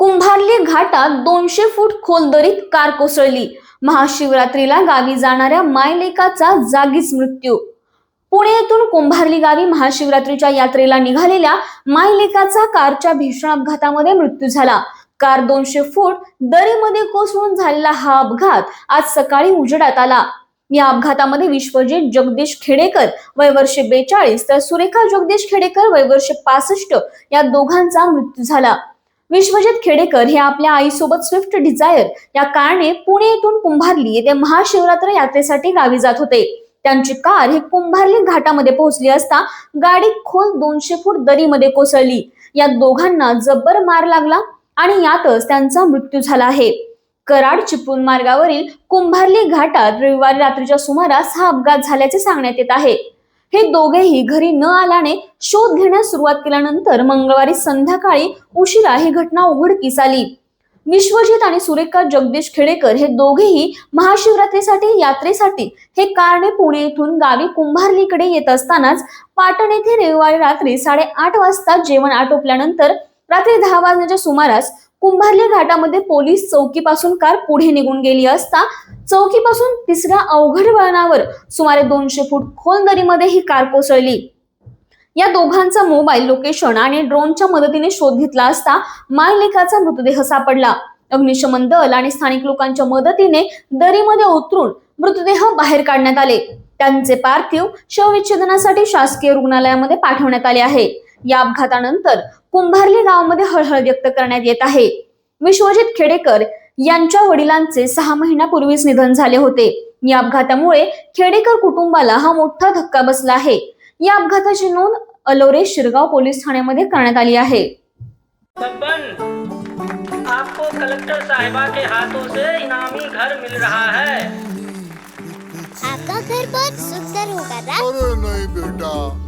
कुंभारली घाटात दोनशे फूट खोल दरीत कार कोसळली. महाशिवरात्रीला गावी जाणाऱ्या मायलेकाचा जागीच मृत्यू. पुणे येथून कुंभारली गावी महाशिवरात्रीच्या यात्रेला निघालेल्या मायलेकाचा कारच्या भीषण अपघातामध्ये मृत्यू झाला. कार दोनशे फूट दरीमध्ये कोसळून झालेला हा अपघात आज सकाळी उजेडात आला. या अपघातामध्ये विश्वजित जगदीश खेडेकर वय वर्षे बेचाळीस तर सुरेखा जगदीश खेडेकर वय वर्षे पासष्ट या दोघांचा मृत्यू झाला. विश्वजित खेडेकर हे आपल्या आईसोबत स्विफ्ट डिझायर या कारने पुणे येथून कुंभारली येथे महाशिवरात्र यात्रेसाठी गावी जात होते. त्यांची कार ही कुंभारली घाटामध्ये पोहोचली असता गाडी खोल दोनशे फूट दरीमध्ये कोसळली. या दोघांना जब्बर मार लागला आणि यातच त्यांचा मृत्यू झाला आहे. कराड चिपळूण मार्गावरील कुंभारली घाटात रविवारी रात्रीच्या सुमारास हा अपघात झाल्याचे सांगण्यात येत आहे. हे दोघेही घरी न आल्याने शोध घेण्यास सुरुवात केल्यानंतर मंगळवारी संध्याकाळी उशिरा ही घटना उघडकीस आली. विश्वजित आणि सुरेखा जगदीश खेडेकर हे दोघेही महाशिवरात्रीसाठी यात्रेसाठी हे कारणे पुणे येथून गावी कुंभारलीकडे येत असतानाच पाटण येथे रविवारी रात्री साडेआठ वाजता जेवण आटोपल्यानंतर रात्री दहा वाजण्याच्या सुमारास कुंभारले घाटामध्ये पोलीस चौकीपासून कार पुढे निघून गेली असता चौकीपासून तिसऱ्या अवघड वळणावर सुमारे दोनशे फूट खोल दरीमध्ये ही कार कोसळली. या दोघांचा मोबाईल लोकेशन आणि ड्रोनच्या मदतीने शोध घेतला असता मायलेखाचा मृतदेह सापडला. अग्निशमन दल आणि स्थानिक लोकांच्या मदतीने दरीमध्ये उतरून मृतदेह बाहेर काढण्यात आले. त्यांचे पार्थिव शवविच्छेदनासाठी शासकीय रुग्णालयामध्ये पाठवण्यात आले आहे. या अपघातानंतर कुंभारली गावामध्ये हळहळ व्यक्त करण्यात येत आहे. विश्वजित खेडेकर यांच्या वडिलांचे सहा महिन्यापूर्वीच निधन झाले होते. या अपघातामुळे खेडेकर कुटुंबाला हा मोठा धक्का बसला आहे. या अपघाताची नोंद अलोरे शिरगाव पोलीस ठाण्यामध्ये करण्यात आली आहे. आपको कलेक्टर साहिबा के हाथों से इनामी घर मिल रहा है। आपका घर बहुत सुंदर होगा ना अरे नहीं बेटा।